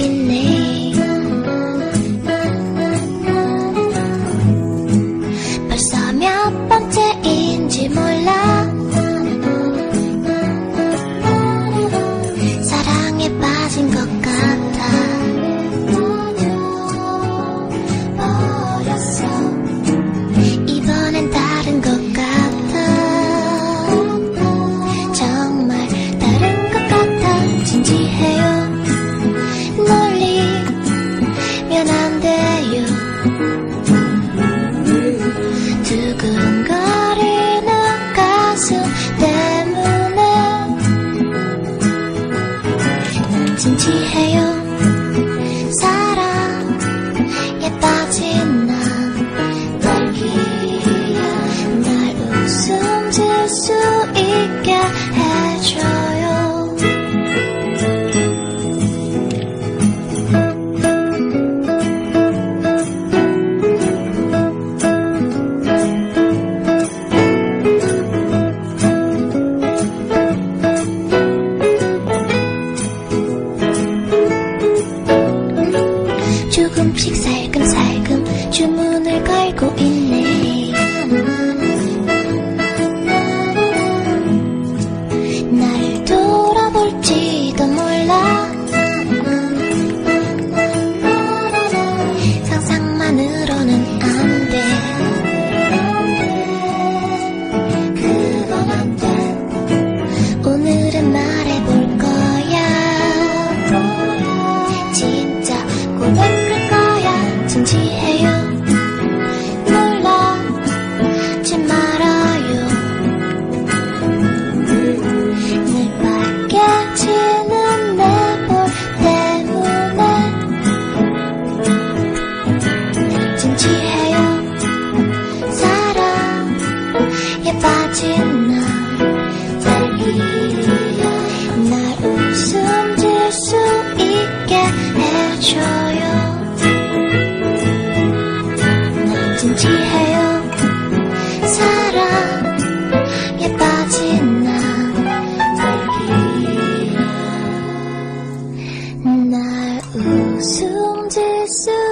in there. 바뀔 거야. 진지해요. 놀라지 말아요. 늘 빨개지는 내 볼 때문에 진지해요. 사랑에 빠진 숨질 수